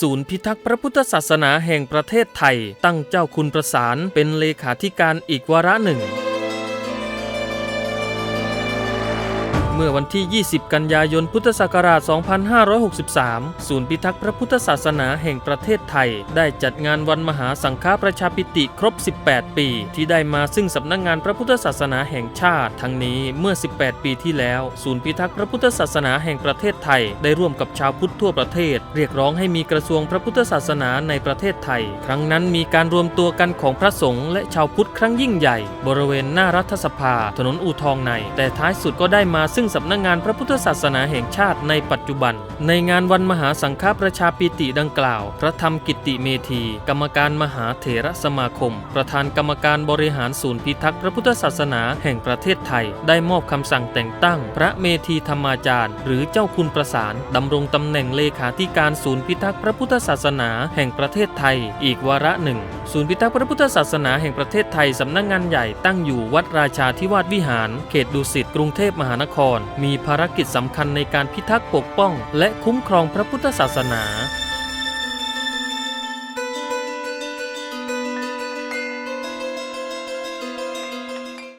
ศูนย์พิทักษ์พระพุทธศาสนาแห่งประเทศไทย ตั้งเจ้าคุณประสานเป็นเลขาธิการอีกวาระหนึ่ง เมื่อวันที่ 20 กันยายน พุทธศักราช 2563 ศูนย์พิทักษ์พระพุทธศาสนาแห่งประเทศไทย ได้จัดงานวันมหาสังฆประชาปิติครบ 18 ปี ที่ได้มาซึ่งสำนักงงานพระพุทธศาสนาแห่งชาติ ทั้งนี้เมื่อ 18 ปีที่แล้ว ศูนย์พิทักษ์พระพุทธศาสนาแห่งประเทศไทย ได้ร่วมกับชาวพุทธทั่วประเทศ เรียกร้องให้มีกระทรวงพระพุทธศาสนาในประเทศไทย ครั้งนั้นมีการรวมตัวกันของพระสงฆ์และชาวพุทธครั้งยิ่งใหญ่ บริเวณหน้ารัฐสภา ถนนอู่ทองใน แต่ท้ายสุดก็ได้มาซึ่งสำนักงงานพระพุทธศาสนาแห่งชาติในปัจจุบัน ในงานวันมหาสังฆประชาปิติดังกล่าว พระธรรมกิติเมธี กรรมการมหาเถรสมาคม ประธานกรรมการบริหารศูนย์พิทักษ์พระพุทธศาสนาแห่งประเทศไทย ได้มอบคำสั่งแต่งตั้ง พระเมธีธรรมาจารย์ หรือเจ้าคุณประสานดำรงตำแหน่งเลขาธิการศูนย์พิทักษ์พระพุทธศาสนาแห่งประเทศไทย อีกวาระหนึ่งศูนย์พิทักษ์พระพุทธศาสนาแห่งประเทศไทยสำนักงานใหญ่ตั้งอยู่วัดราชาธิวาสวิหาร เขตดุสิตกรุงเทพมหานครมีภารกิจสำคัญในการพิทักษ์ปกป้อง และคุ้มครองพระพุทธศาสนา